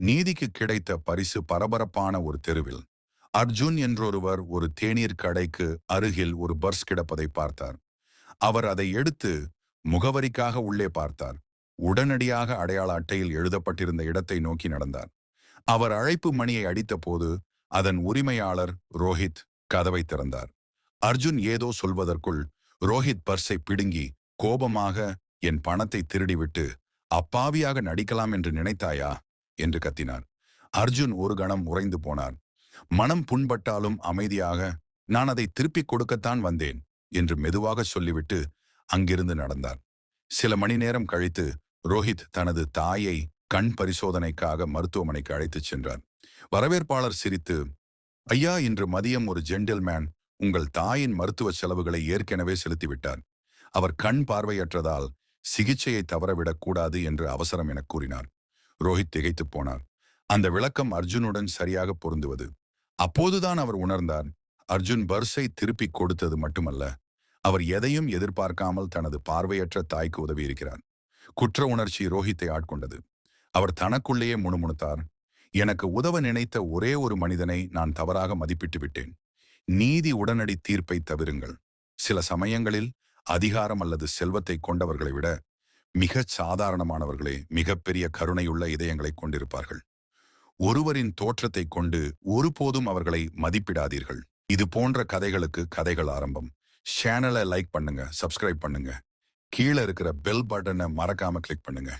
நீதிக்கு கிடைத்த பரிசு பரபரப்பான ஒரு தெருவில். அர்ஜுன் என்றொருவர் ஒரு தேநீர் கடைக்கு அருகில் ஒரு பர்ஸ் கிடப்பதை பார்த்தார். அவர் அதை எடுத்து முகவரிக்காக உள்ளே பார்த்தார். உடனடியாக அடையாள அட்டையில் எழுதப்பட்டிருந்த இடத்தை நோக்கி நடந்தார். அவர் அழைப்பு மணியை அடித்தபோது அதன் உரிமையாளர் ரோஹித் கதவை திறந்தார். அர்ஜுன் ஏதோ சொல்வதற்குள் ரோஹித் பர்ஸை பிடுங்கி கோபமாக என் பணத்தை திருடிவிட்டு அப்பாவியாக நடிக்கலாம் என்று நினைத்தாயா? என்று கத்தினார் அர்ஜுன் ஒரு கணம் உறைந்து போனார் மனம் புண்பட்டாலும் அமைதியாக நான் அதை திருப்பிக் கொடுக்கத்தான் வந்தேன் என்று மெதுவாக சொல்லிவிட்டு அங்கிருந்து நடந்தார் சில மணி நேரம் கழித்து ரோஹித் தனது தாயை கண் பரிசோதனைக்காக மருத்துவமனைக்கு அழைத்துச் சென்றார் வரவேற்பாளர் சிரித்து ஐயா இன்று மதியம் ஒரு ஜென்டில்மேன் உங்கள் தாயின் மருத்துவ செலவுகளை ஏற்கனவே செலுத்திவிட்டார் அவர் கண் பார்வையற்றதால் சிகிச்சையை தவறவிடக் கூடாது என்று அவசரம் எனக் கூறினார் ரோஹித் திகைத்துப் போனார். அந்த விளக்கம் அர்ஜுனுடன் சரியாக பொருந்துவது. அப்போதுதான் அவர் உணர்ந்தார் அர்ஜுன் பர்ஸை திருப்பிக் கொடுத்தது மட்டுமல்ல அவர் எதையும் எதிர்பார்க்காமல் தனது பார்வையற்ற தாய்க்கு உதவியிருக்கிறார் குற்ற உணர்ச்சி ரோஹித்தை ஆட்கொண்டது. அவர் தனக்குள்ளேயே முணுமுணுத்தார் எனக்கு உதவ நினைத்த ஒரே ஒரு மனிதனை நான் தவறாக மதிப்பிட்டு விட்டேன். நீதி உடனடி தீர்ப்பை தவிருங்கள். சில சமயங்களில் அதிகாரம் அல்லது செல்வத்தை கொண்டவர்களை விட மிகச் சாதாரணமானவர்களே மிகப்பெரிய கருணையுள்ள இதயங்களை கொண்டிருப்பார்கள். ஒருவரின் தோற்றத்தை கொண்டு ஒருபோதும் அவர்களை மதிப்பிடாதீர்கள். இது போன்ற கதைகளுக்கு கதைகள் ஆரம்பம். சேனலை லைக் பண்ணுங்க சப்ஸ்கிரைப் பண்ணுங்க. கீழே இருக்கிற பெல் பட்டனை மறக்காம கிளிக் பண்ணுங்க.